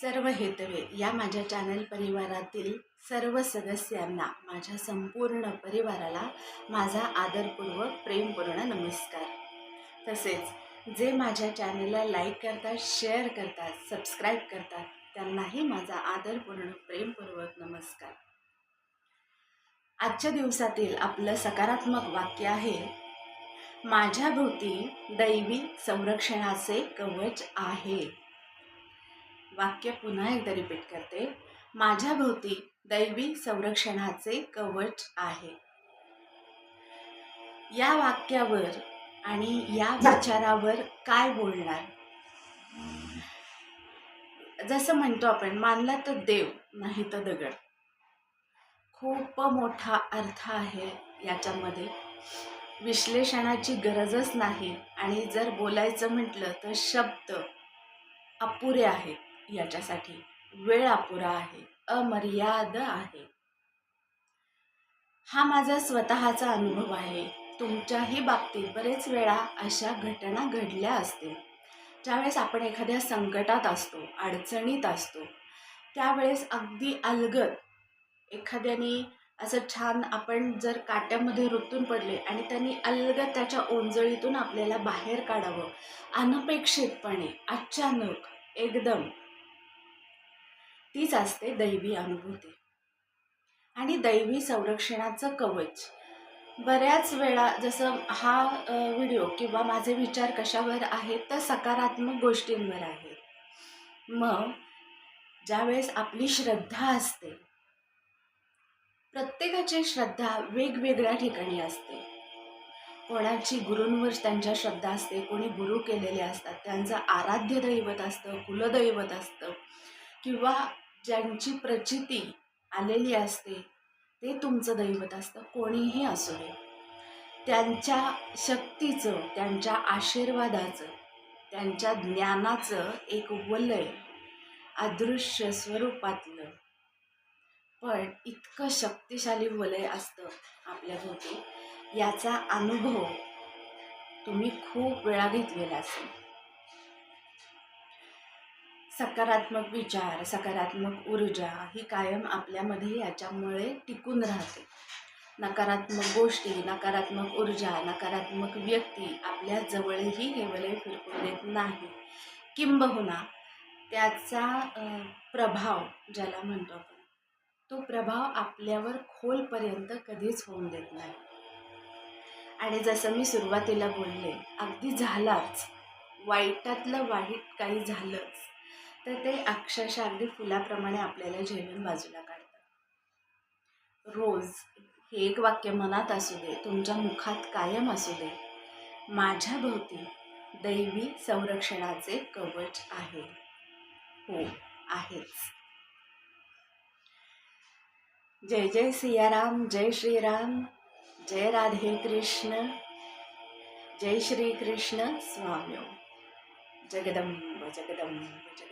सर्व हेतवे या माझ्या चॅनल परिवारातील सर्व सदस्यांना माझ्या संपूर्ण परिवाराला माझा आदरपूर्वक प्रेमपूर्ण नमस्कार. तसेच जे माझ्या चॅनलला लाईक करतात शेअर करतात सबस्क्राईब करतात त्यांनाही माझा आदरपूर्ण प्रेमपूर्वक नमस्कार. आजच्या दिवसातील आपलं सकारात्मक वाक्य आहे माझ्या भोवती दैवी संरक्षणाचे कवच आहे. वाक्य पुन्हा एकदा रिपीट करते. माझ्या भोवती दैवी संरक्षणाचे कवच आहे. या वाक्यावर आणि या विचारावर काय बोलणार? जसं म्हणतो आपण मानला तर देव नाही तर दगड. खूप मोठा अर्थ आहे याच्यामध्ये. विश्लेषणाची गरजच नाही आणि जर बोलायचं म्हटलं तर शब्द अपुरे आहेत. याच्यासाठी वेळ अपुरा आहे अमर्याद आहे. हा माझा स्वतःचा अनुभव आहे. तुमच्याही बाबतीत बरेच वेळा अशा घटना घडल्या असतील. ज्यावेळेस आपण एखाद्या संकटात असतो अडचणीत असतो त्यावेळेस अगदी अलगद एखाद्याने असं छान आपण जर काट्यामध्ये रुतून पडले आणि त्यांनी अलगद त्याच्या ओंजळीतून आपल्याला बाहेर काढावं अनपेक्षितपणे अचानक एकदम तीच असते दैवी अनुभूती. आणि दैवी संरक्षणाचं कवच. बऱ्याच वेळा जसं हा व्हिडिओ किंवा माझे विचार कशावर आहेत तर सकारात्मक गोष्टींवर आहेत. मग ज्यावेळेस आपली श्रद्धा असते प्रत्येकाची श्रद्धा वेगवेगळ्या ठिकाणी असते. कोणाची गुरूंवर त्यांच्या श्रद्धा असते कोणी गुरु केलेले असतात त्यांचं आराध्य दैवत असतं कुलदैवत असतं किंवा ज्यांची प्रचिती आलेली असते ते तुमचं दैवत असतं कोणीही असू दे. त्यांच्या शक्तीचं त्यांच्या आशीर्वादाचं त्यांच्या ज्ञानाचं एक वलय अदृश्य स्वरूपातलं. पण इतकं शक्तिशाली वलय असतं आपल्या भोवती याचा अनुभव तुम्ही खूप वेळा घेतलेला असेल. सकारात्मक विचार सकारात्मक ऊर्जा ही कायम आपल्यामध्ये याच्यामुळे टिकून राहते. नकारात्मक गोष्टी नकारात्मक ऊर्जा नकारात्मक व्यक्ती आपल्या जवळही हे फिरकून देत नाही. किंबहुना त्याचा प्रभाव ज्याला म्हणतो आपण तो प्रभाव आपल्यावर खोलपर्यंत कधीच होऊन देत नाही. आणि जसं मी सुरुवातीला बोलले अगदी झालाच वाईटातलं वाईट काही झालंच तर ते अक्षरशः अगदी फुलाप्रमाणे आपल्याला झेलून बाजूला काढतात. रोज हे एक वाक्य मनात असू दे तुमच्या मुखात कायम असू दे. माझ्या भोवती दैवी संरक्षणाचे कवच आहे. हो आहेच. जय जय सियाराम जय श्रीराम जय राधे कृष्ण जय श्री कृष्ण स्वामी जगदंब जगदंब जगदंब.